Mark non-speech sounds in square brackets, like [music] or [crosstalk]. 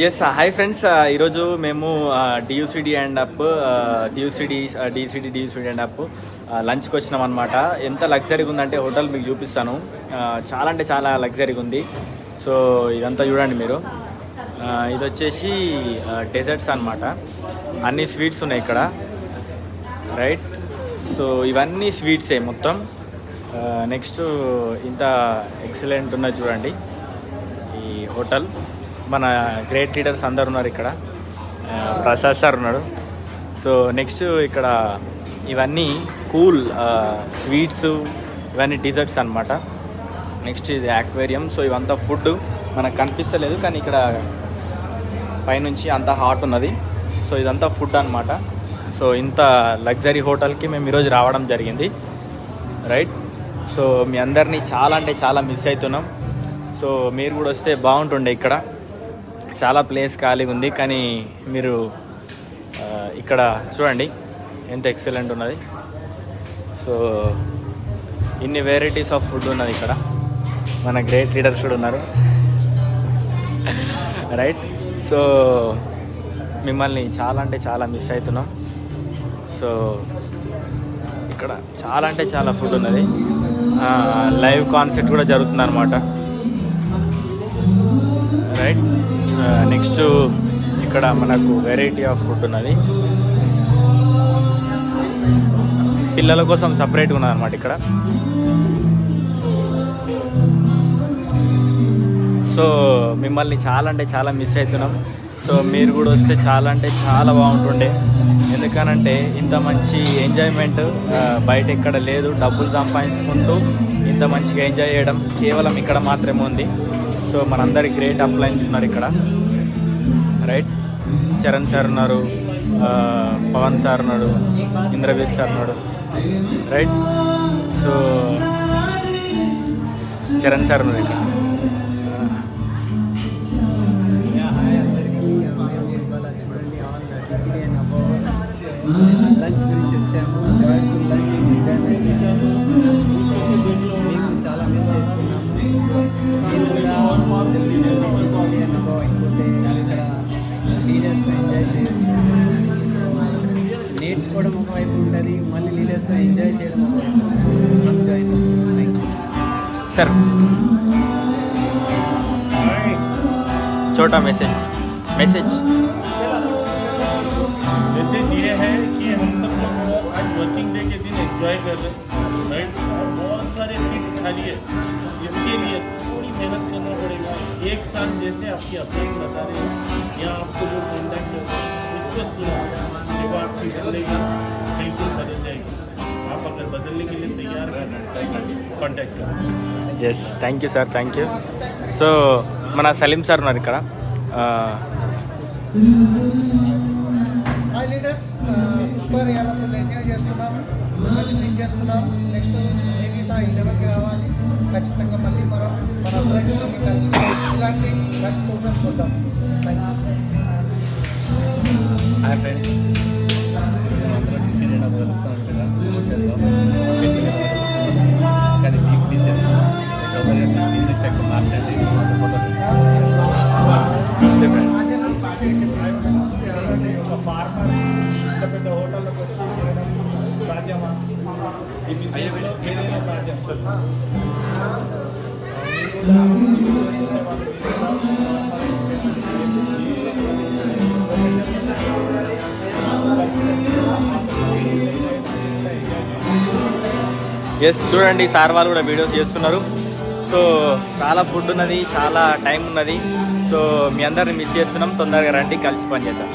Yes hi friends ఈరోజు మేము డియూసిడి అండ్ అప్ డియూసిడి డిసిడి డియూసిడి అండ్ అప్ లంచ్కి వచ్చినాం అనమాట ఎంత లగ్జరీగా ఉందంటే హోటల్ మీకు చూపిస్తాను. Uh, చాలా అంటే చాలా లగ్జరీగా ఉంది సో ఇదంతా చూడండి మీరు. Uh, ఇది వచ్చేసి uh, డెజర్ట్స్ అనమాట అన్ని స్వీట్స్ ఉన్నాయి ఇక్కడ. రైట్ సో ఇవన్నీ స్వీట్సే మొత్తం. నెక్స్ట్ ఇంత ఎక్సలెంట్ ఉన్నది చూడండి. ఈ హోటల్. మన గ్రేట్ లీడర్స్ అందరు ఉన్నారు ఇక్కడ. ప్రసాద్ సార్ ఉన్నాడు. సో నెక్స్ట్ ఇక్కడ ఇవన్నీ కూల్ స్వీట్స్ ఇవన్నీ డిజర్ట్స్ అన్నమాట. నెక్స్ట్ ఇది యాక్వేరియం సో ఇవంతా ఫుడ్ మనకు కనిపిస్తలేదు కానీ ఇక్కడ పైనుంచి అంత హాట్ ఉన్నది. సో ఇదంతా ఫుడ్ అనమాట సో ఇంత లగ్జరీ హోటల్కి మేము ఈరోజు రావడం జరిగింది. రైట్ సో మీ అందరినీ చాలా అంటే చాలా మిస్ అవుతున్నాం. సో మీరు కూడా వస్తే బాగుంటుండే ఇక్కడ. చాలా ప్లేస్ ఖాళీగా ఉంది కానీ మీరు ఇక్కడ చూడండి ఎంత ఎక్సలెంట్ ఉన్నది. సో ఇన్ని వెరైటీస్ ఆఫ్ ఫుడ్ ఉన్నది ఇక్కడ. మన గ్రేట్ లీడర్స్ కూడా ఉన్నారు. [laughs] రైట్ సో మిమ్మల్ని చాలా అంటే చాలా మిస్ అవుతున్నాం. సో ఇక్కడ చాలా అంటే చాలా ఫుడ్ ఉన్నది. లైవ్ కాన్సెప్ట్ కూడా జరుగుతుంది అనమాట రైట్ నెక్స్ట్ ఇక్కడ మనకు వెరైటీ ఆఫ్ ఫుడ్ ఉన్నది. పిల్లల కోసం సపరేట్గా ఉన్నది అనమాట ఇక్కడ. సో మిమ్మల్ని చాలా అంటే చాలా మిస్ అవుతున్నాం. సో మీరు కూడా వస్తే చాలా అంటే చాలా బాగుంటుండే. ఎందుకనంటే ఇంత మంచి ఎంజాయ్మెంట్ బయట ఎక్కడ లేదు. డబ్బులు సంపాదించుకుంటూ ఇంత మంచిగా ఎంజాయ్ చేయడం కేవలం ఇక్కడ మాత్రమే ఉంది. సో మనందరి గ్రేట్ అప్లయన్స్ ఉన్నారు ఇక్కడ. రైట్ చరణ్ సార్ ఉన్నారు పవన్ సార్ ఉన్నాడు ఇంద్రవీర్ సార్ ఉన్నాడు. రైట్ సో చరణ్ సార్ ఉన్నాడు ఇక్కడ. లంచ్ గురించి వచ్చాము లంచ్ చాలా మిస్ చేస్తున్నాము నేర్చుకోవడం ఒకవైపు ఉంటుంది మళ్ళీ లీడర్స్తో ఎంజాయ్ చేయడం ఒకవైపు జాయిన్ థ్యాంక్ యూ సార్ छोटा मैसेज मैसेज मैसेज ये है कि हम सब लोग आज वर्किंग डे के दिन एंजॉय कर रहे हैं राइट और बहुत सारे सीट्स खाली है जिसके लिए थोड़ी मेहनत करना पड़ेगा एक साथ जैसे आपकी अपडेट बता रहे हैं या आपको जो कॉन्टैक्ट है उसको सुनो देखो आपकी जिंदगी बिल्कुल बदल जाएगी आप अगर बदलने के लिए तैयार हैं कॉन्टैक्ट करें yes thank you sir thank you so మన సలీం సార్ ఉన్నారు ఇక్కడ ఆ, హాయ్ లీడర్స్ సూపర్ ఇలా ఫుల్ ఎంజాయ్ చేస్తున్నాం రీచ్ చేస్తున్నాం నెక్స్ట్ మిగతా ఈ లెవెల్కి రావాలి? ఖచ్చితంగా మళ్ళీ మనం మన ప్రైజ్లోకి కలిసి ఇలాంటి మంచి ప్రోగ్రామ్స్ యూ హాయ్ ఫ్రెండ్స్ కలుస్తూ ఏదైనా సాధ్యం ఎస్ చూడండి సార్ వాళ్ళు కూడా వీడియోస్ చేస్తున్నారు. సో చాలా ఫుడ్ ఉన్నది చాలా టైం ఉన్నది. సో మీ అందరిని మిస్ చేస్తున్నాం. తొందరగా రండి కలిసి పని చేద్దాం.